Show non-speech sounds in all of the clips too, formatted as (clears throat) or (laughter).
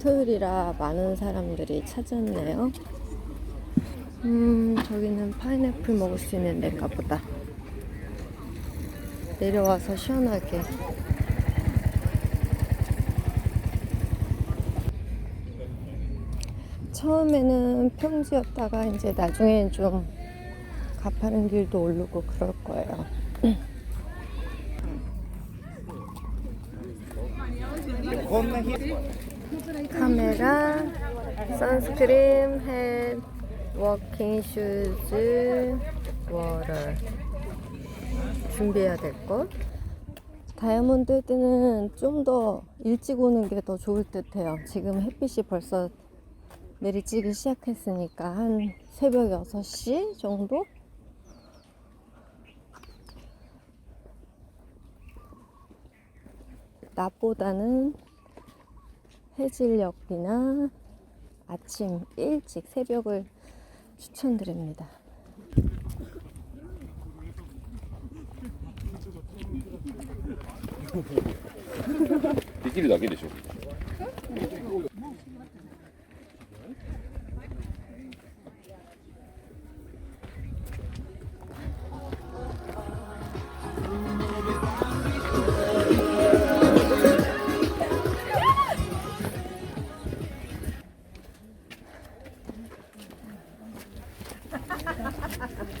토요일이라 많은 사람들이 찾았네요. 음, 저기는 파인애플 먹을 수 있는 데인가 보다. 내려와서 시원하게. 처음에는 평지였다가 이제 나중엔 좀 가파른 길도 오르고 그럴 거예요. (clears throat) 카메라, 선스크림, 햇, 워킹 슈즈, 워터 준비해야 될 것. 다이아몬드 헤드는 좀 더 일찍 오는 게 더 좋을 듯 해요. 지금 햇빛이 벌써 내리쬐기 시작했으니까 한 새벽 6시 정도? 낮보다는 해질녘이나 아침 일찍 새벽을 추천드립니다. 빗길이 나게 되죠.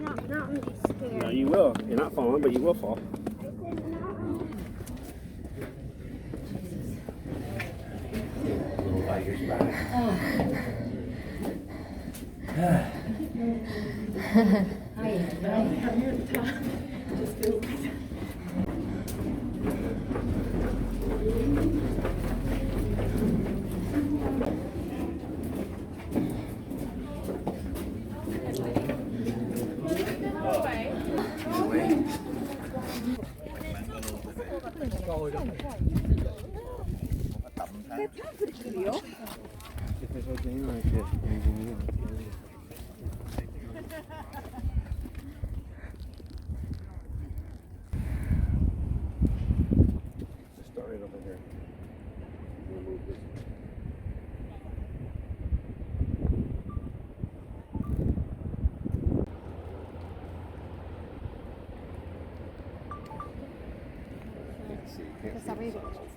Not, scared. No, you will. You're not falling, but you will fall. I am. I am. Just do it. Thank you. 稍微一点。